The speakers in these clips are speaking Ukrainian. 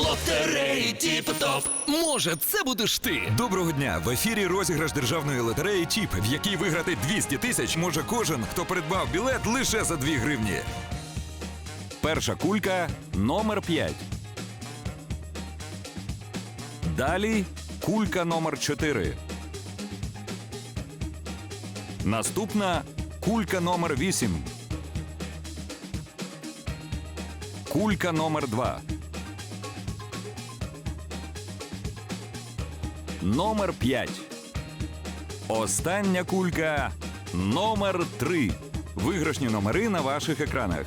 Лотереї Тіп-Топ. Може, це будеш ти. Доброго дня! В ефірі розіграш державної лотереї ТІП, в якій виграти 200 тисяч може кожен, хто придбав білет лише за 2 гривні. Перша кулька номер 5. Далі кулька номер 4. Наступна кулька номер 8. Кулька номер 2. Номер 5. Остання кулька номер 3. Виграшні номери на ваших екранах.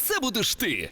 це будеш ти.